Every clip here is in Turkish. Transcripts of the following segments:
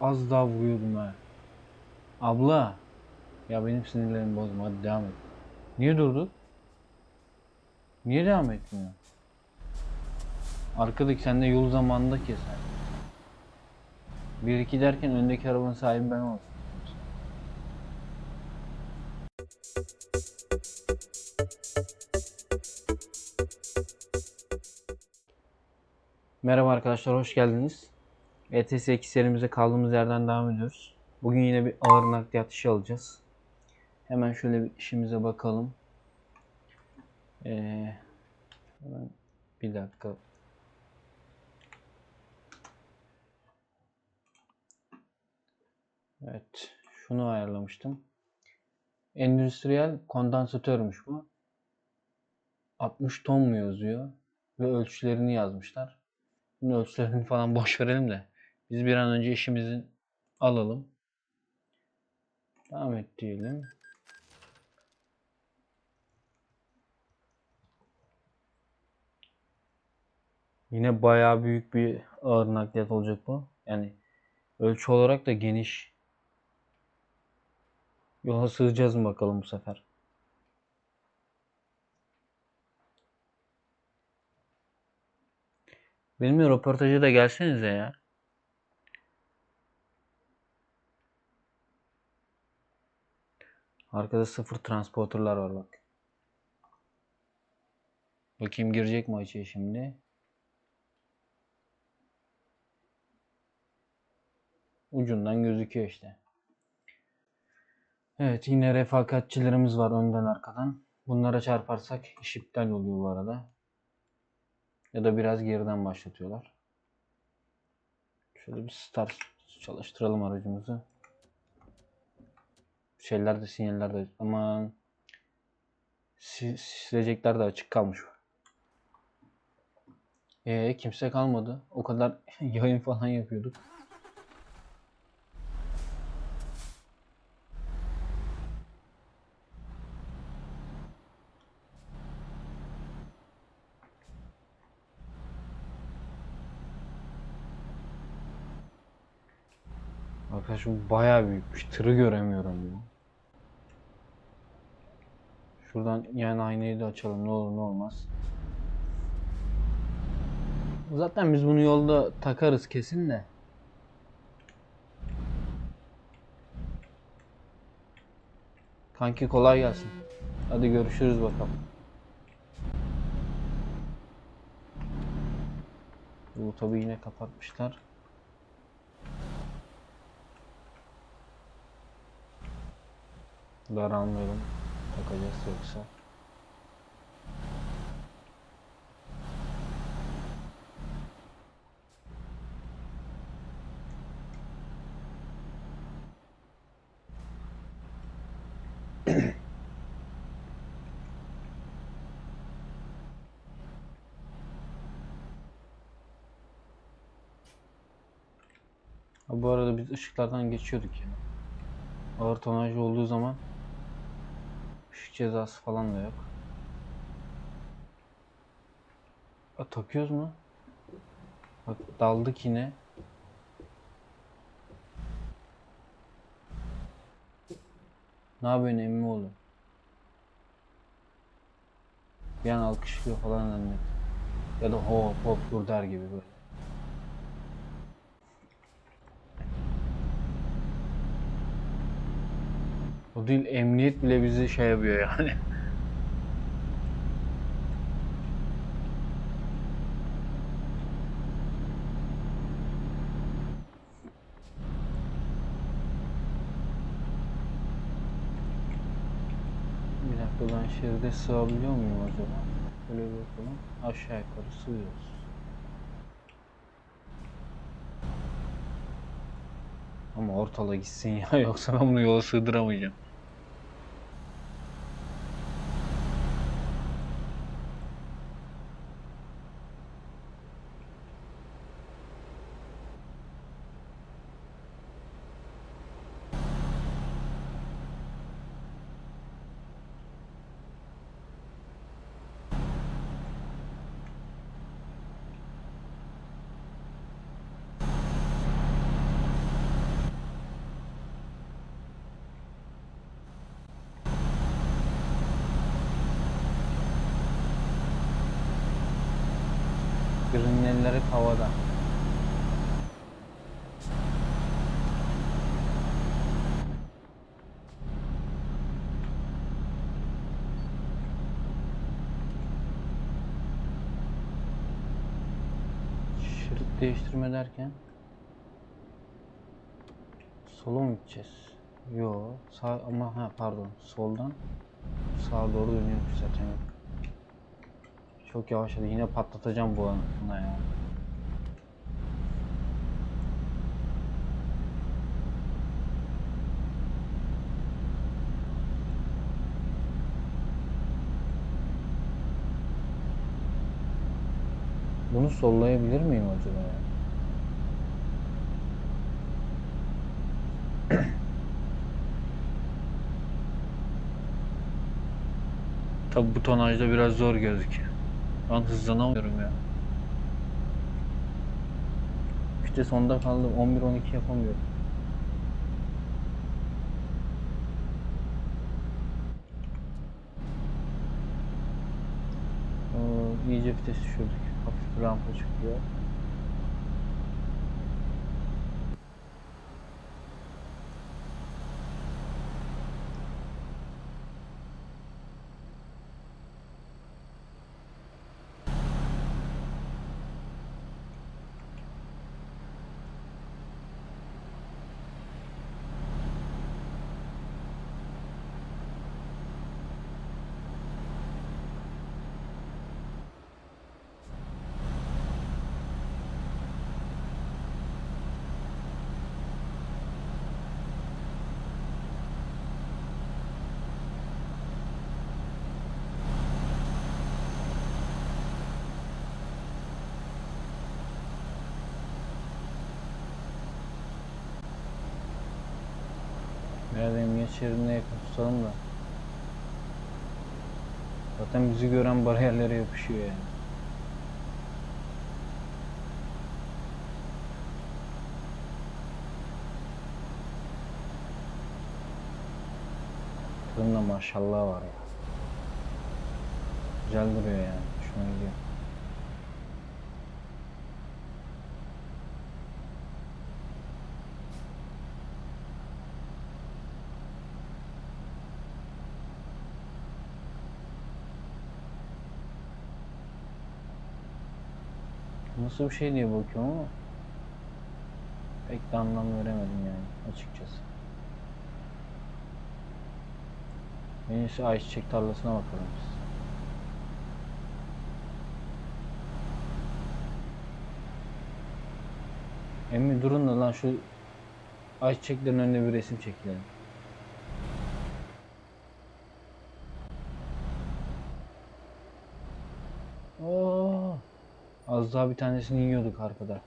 Az daha vuruyordum ha. Abla. Ya benim sinirlerimi bozma hadi devam et. Niye durdu? Niye devam etmiyor? Arkadaki sen de yol zamanında keser. 1-2 derken öndeki arabanın sahibi ben oldum. Merhaba arkadaşlar, hoş geldiniz. ETS 2 serimize kaldığımız yerden devam ediyoruz. Bugün yine bir ağır nakliyat işi alacağız. Hemen şöyle bir işimize bakalım. Ee, bir dakika. Evet, şunu ayarlamıştım. Endüstriyel kondansatörmüş bu. 60 ton mu yazıyor? Ve ölçülerini yazmışlar. Bunun ölçülerini falan boş verelim de. Biz bir an önce işimizi alalım. Devam et diyelim. Yine bayağı büyük bir ağır nakliyat olacak bu. Yani ölçü olarak da geniş. Yola sığacağız mı bakalım bu sefer. Benimle röportaja da gelsenize ya. Arkada sıfır transporterlar var bak. Bakayım girecek mi açıya şimdi. Ucundan gözüküyor işte. Evet yine refakatçilerimiz var önden arkadan. Bunlara çarparsak iş iptal oluyor bu arada. Ya da biraz geriden başlatıyorlar. Şöyle bir start çalıştıralım aracımızı. Şeyler de sinyaller de aman si- silecekler de açık kalmış. Ee kimse kalmadı. O kadar yayın falan yapıyorduk. Arkadaşım bayağı büyükmüş. Tırı göremiyorum ya. Şuradan yan aynayı da açalım ne olur ne olmaz. Zaten biz bunu yolda takarız kesin de. Kanki kolay gelsin. Hadi görüşürüz bakalım. Bu tabi yine kapatmışlar. Daralmayalım. Takacağız yoksa. Bu arada biz ışıklardan geçiyorduk ya. Ağır tonajlı olduğu zaman ışık cezası falan da yok. Ha, takıyoruz mu? Bak daldık yine. Ne yapıyorsun emmi oğlum? Bir an alkışlıyor falan zannet. Ya da hop hop dur der gibi böyle. O değil emniyet bile bizi şey yapıyor yani. Bir dakika ben şeride sığabiliyor muyum acaba? Böyle bir bakalım. Aşağı yukarı sığıyoruz. Ama ortala gitsin ya yoksa ben bunu yola sığdıramayacağım. Sinyalleri havada. Şerit değiştirme derken sola mı gideceğiz? Yo, sağ ama ha pardon, soldan sağa doğru dönüyormuş zaten. Çok yavaşladı. Yine patlatacağım bu anına ya. Bunu sollayabilir miyim acaba ya? Tabi bu tonajda biraz zor gözüküyor. Ben hızlanamıyorum ya. İşte sonda kaldım. 11-12 yapamıyorum. İyice vites düşürdük. Hafif rampa çıkıyor. Biraz emniyet şeridine yakın tutalım da. Zaten bizi gören bariyerlere yapışıyor yani. Tırın da maşallah var ya. Güzel duruyor yani. Şuna gidiyor. Nasıl bir şey diye bakıyorum ama pek de anlam veremedim yani açıkçası. En iyisi ayçiçek tarlasına bakalım biz. Emmi durun da lan şu ayçiçeklerin önüne bir resim çekelim. Az daha bir tanesini yiyorduk arkada.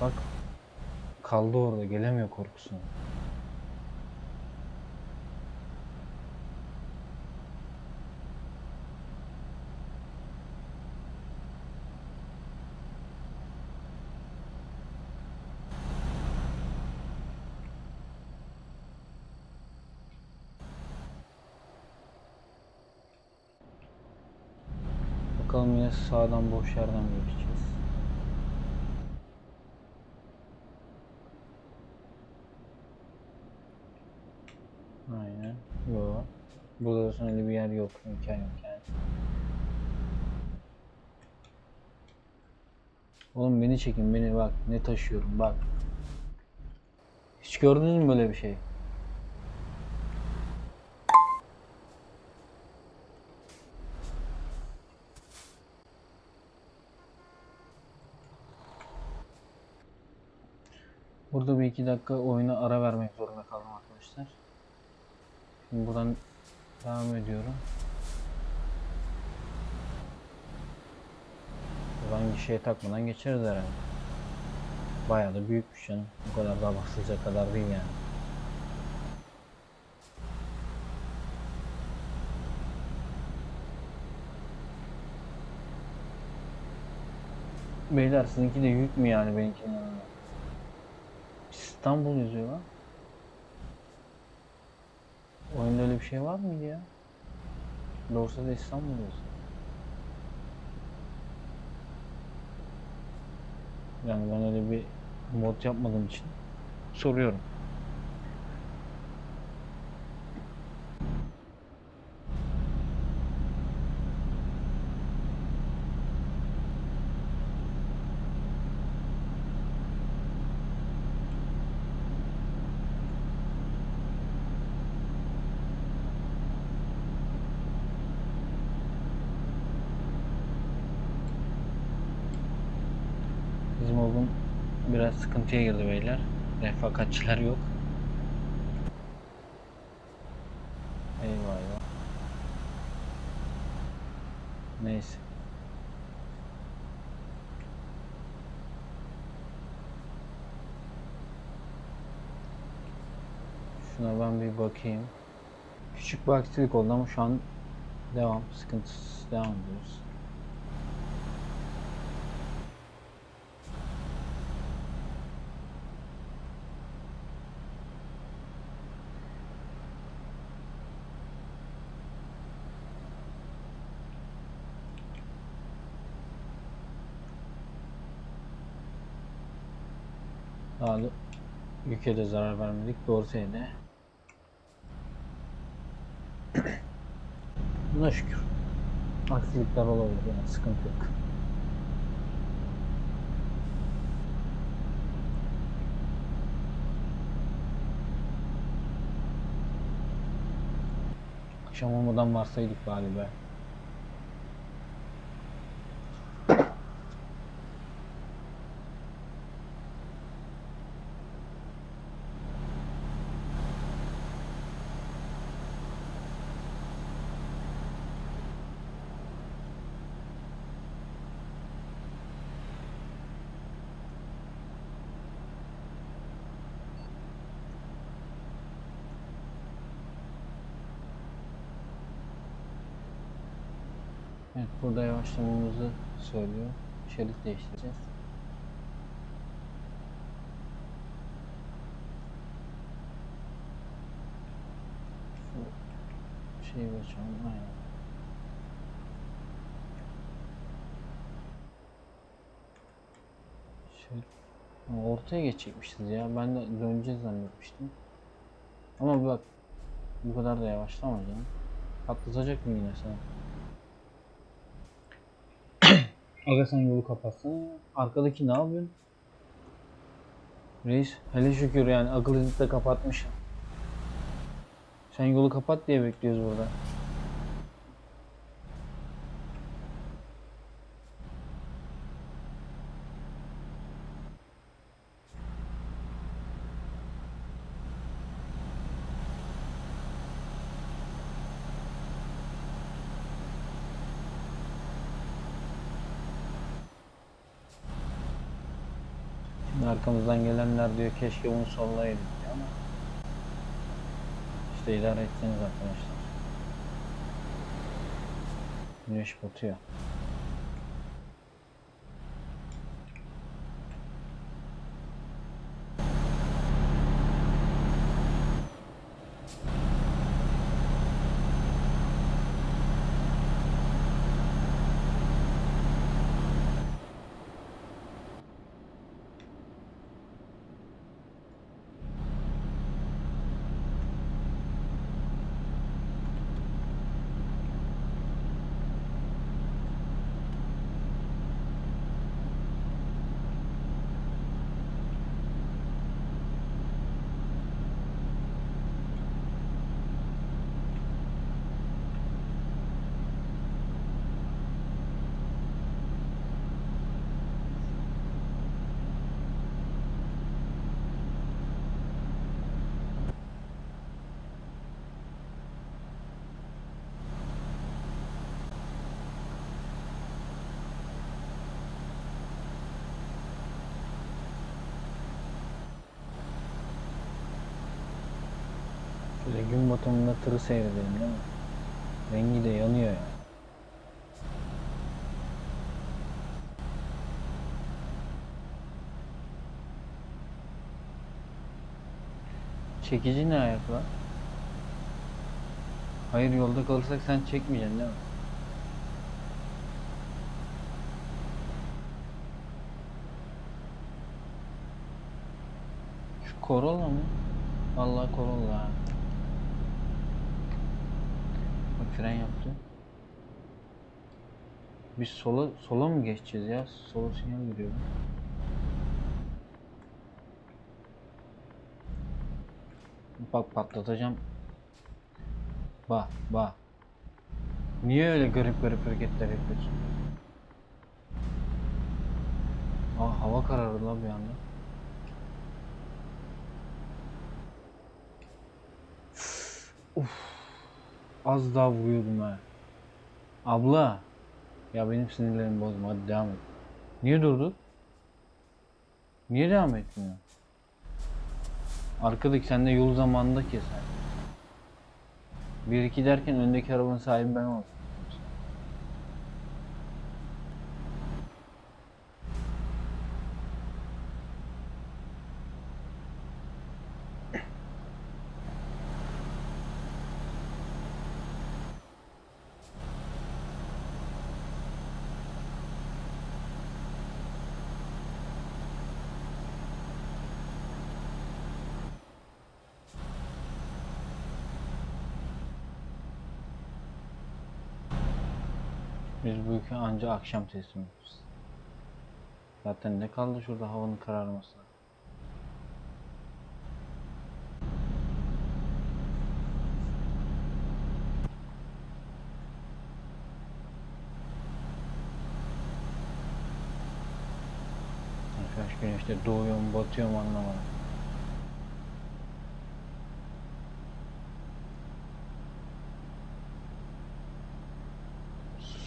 Bak. Kaldı orada gelemiyor korkusuna. Bakalım yine sağdan boş yerden geçeceğiz? Aynen. Yok. Burada olsun öyle bir yer yok. İmkan yok yani. Oğlum beni çekin beni bak ne taşıyorum bak. Hiç gördünüz mü böyle bir şey? Burada bir iki dakika oyuna ara vermek zorunda kaldım arkadaşlar. Şimdi buradan devam ediyorum. Buradan şeye takmadan geçeriz herhalde. Bayağı da büyükmüş canım. Bu kadar da abartılacak kadar değil yani. Beyler sizinki de yük mü yani benimkinin? İstanbul yazıyor lan. Oyunda öyle bir şey var mıydı ya? Doğrusu da İstanbul yazıyor. Yani ben öyle bir mod yapmadığım için soruyorum. Biraz sıkıntıya girdi beyler. Refakatçiler yok. Eyvah eyvah. Neyse. Şuna ben bir bakayım. Küçük bir aksilik oldu ama şu an devam. Sıkıntısız devam ediyoruz. Daha da yüke de zarar vermedik. Dorseye. Buna şükür. Aksilikler olabilir yani sıkıntı yok. Akşam olmadan varsaydık bari Evet burada yavaşlamamızı söylüyor. Şerit değiştireceğiz. Şu şeyi açalım. Aynen. Ha, ortaya geçecekmişiz ya. Ben de döneceğiz zannetmiştim. Ama bak bu kadar da yavaşlama canım. Patlatacak mı yine sana? Aga sen yolu kapatsana. Arkadaki ne yapıyorsun? Reis hele şükür yani akıl de kapatmış. Sen yolu kapat diye bekliyoruz burada. Diyor keşke bunu sollayaydık ama işte idare etseniz arkadaşlar. Güneş batıyor. Şöyle gün batımında tırı seyredelim değil mi? Rengi de yanıyor ya. Çekici ne ayak lan? Hayır yolda kalırsak sen çekmeyeceksin değil mi? Corolla mı? Vallahi Corolla. ha. Bak fren yaptı. Biz sola sola mı geçeceğiz ya? Sola sinyal veriyor. Bak patlatacağım. Bak bak. Niye öyle garip garip hareketler yapıyorsun? Aa hava karardı la bir anda. Uf. Az daha vuruyordum ha. Abla. Ya benim sinirlerimi bozma hadi devam et. Niye durdu? Niye devam etmiyor? Arkadaki sen de yol zamanında keser. 1-2 derken öndeki arabanın sahibi ben oldum. Biz bu ülke anca akşam teslim oluruz. Zaten ne kaldı şurada havanın kararmasına? Arkadaş güneşte doğuyor mu batıyor mu anlamadım.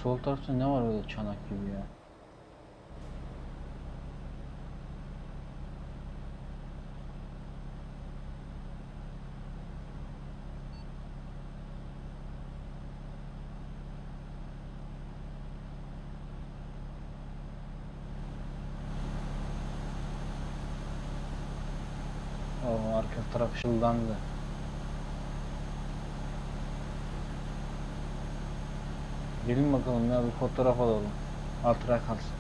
Sol tarafta ne var böyle çanak gibi ya? O arka taraf şıldandı. Gelin bakalım ya bir fotoğraf alalım. Hatıra kalsın.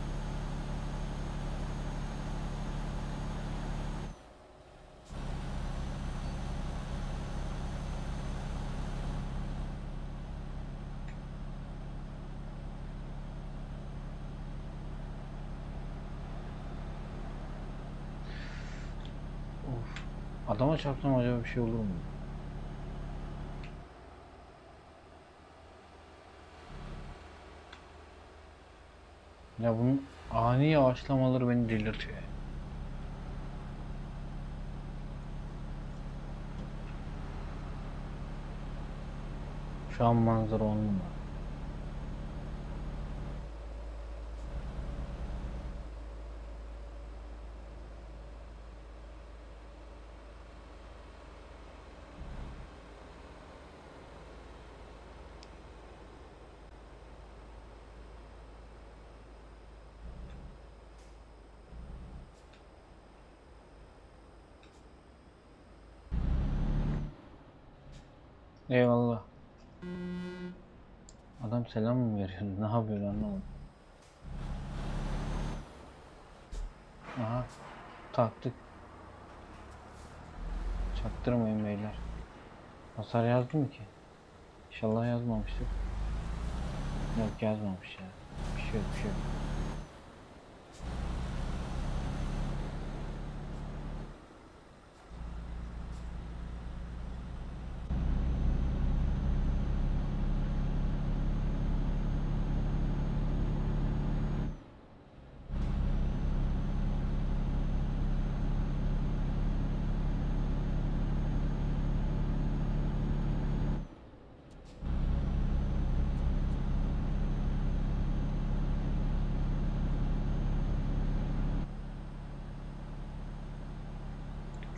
Of. Adama çarpsam acaba bir şey olur mu? Ya bunun ani yavaşlamaları beni delirtiyor. Şu an manzara on. Eyvallah. Adam selam mı veriyordu? Ne yapıyordu anlamadım. Aha. Taktık. Çaktırmayın beyler. Hasar yazdı mı ki? İnşallah yazmamıştır. Yok yazmamış ya. Bir şey yok bir şey yok.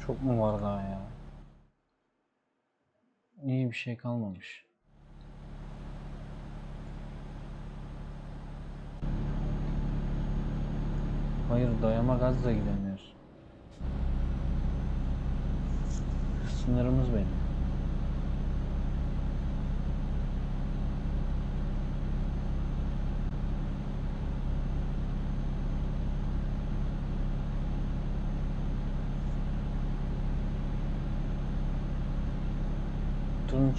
Çok mu var daha ya? İyi bir şey kalmamış. Hayır dayama gazla gidemiyoruz. Sınırımız benim.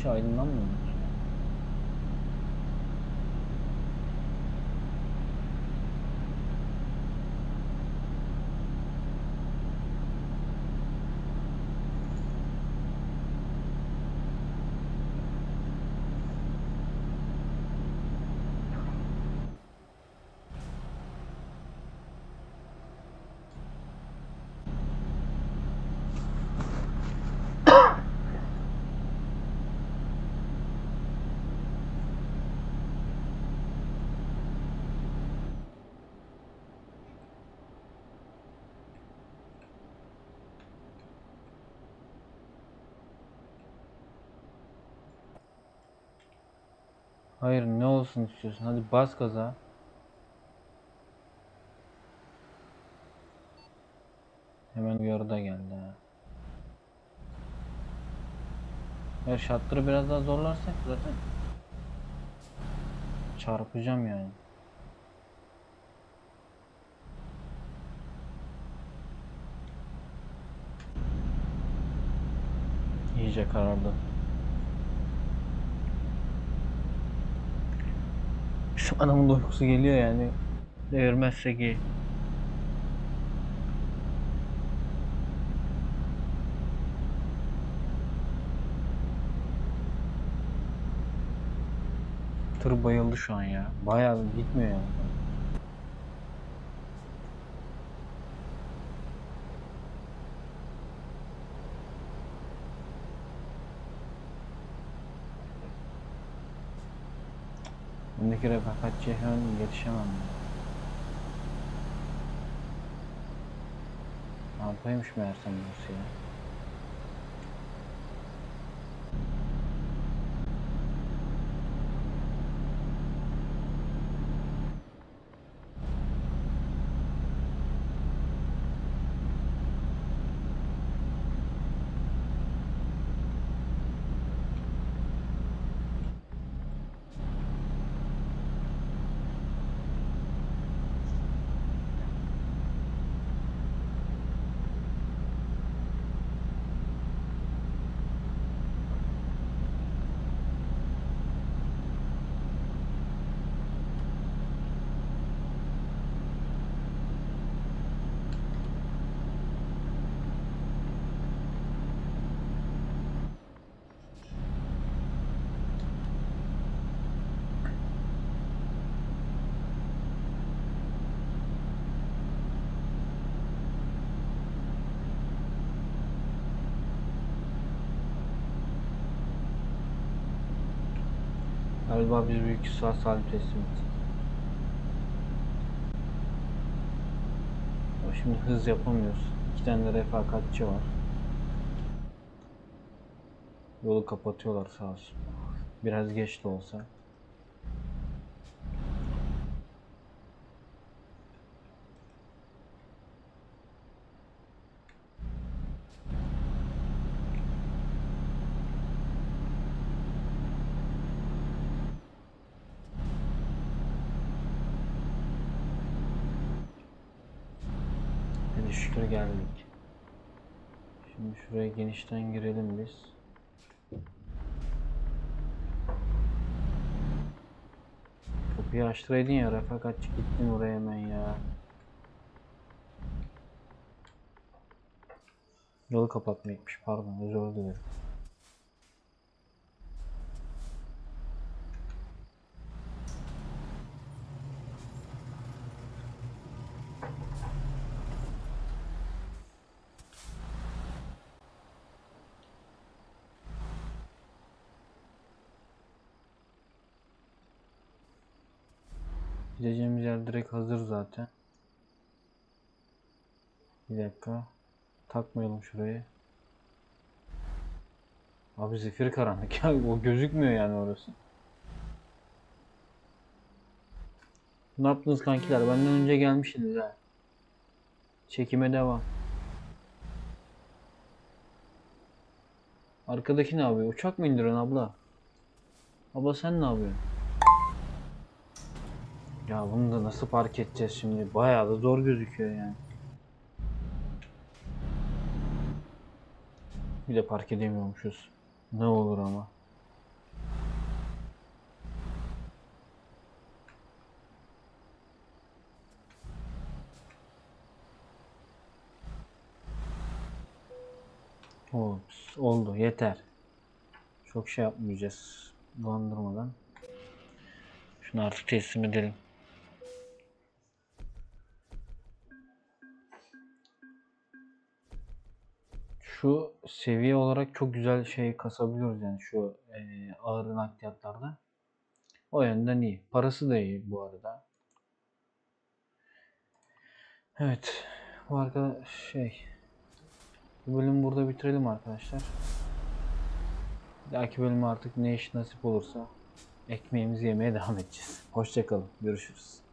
so is number Hayır ne olsun istiyorsun? Hadi bas gaza. Hemen uyarı da geldi ha. Ya şartları biraz daha zorlarsak zaten çarpacağım yani. İyice karardı. Şu adamın da uykusu geliyor yani. Devirmezsek iyi. Tır bayıldı şu an ya. Bayağı gitmiyor yani. Öndeki refakatçiye hemen yetişemem. yapaymış meğersem burası ya. Galiba biz büyük sağ salim teslim ettik. Ama Şimdi hız yapamıyoruz. İki tane de refakatçi var. Yolu kapatıyorlar sağ olsun. Biraz geç de olsa. Hadi şükür geldik. Şimdi şuraya genişten girelim biz. Kapıyı açtıraydın ya refakatçi gittin oraya hemen ya. Yolu kapatmaymış pardon özür dilerim. Gideceğimiz yer direkt hazır zaten. Bir dakika. Takmayalım şurayı. Abi zifiri karanlık ya. O gözükmüyor yani orası. Ne yaptınız kankiler? Benden önce gelmişsiniz ha. Çekime devam. Arkadaki ne yapıyor? Uçak mı indiriyorsun abla? Abla sen ne yapıyorsun? Ya bunu da nasıl fark edeceğiz şimdi? Bayağı da zor gözüküyor yani. Bir de park edemiyormuşuz. Ne olur ama. Ops, oldu yeter. Çok şey yapmayacağız. Dolandırmadan. Şunu artık teslim edelim. Şu seviye olarak çok güzel şey kasabiliyoruz yani şu eee ağır nakliyatlarda. O yönden iyi. Parası da iyi bu arada. Evet. Bu arkadaş şey. Bu bölümü burada bitirelim arkadaşlar. Bir dahaki bölüm artık ne iş nasip olursa ekmeğimizi yemeye devam edeceğiz. Hoşçakalın. Görüşürüz.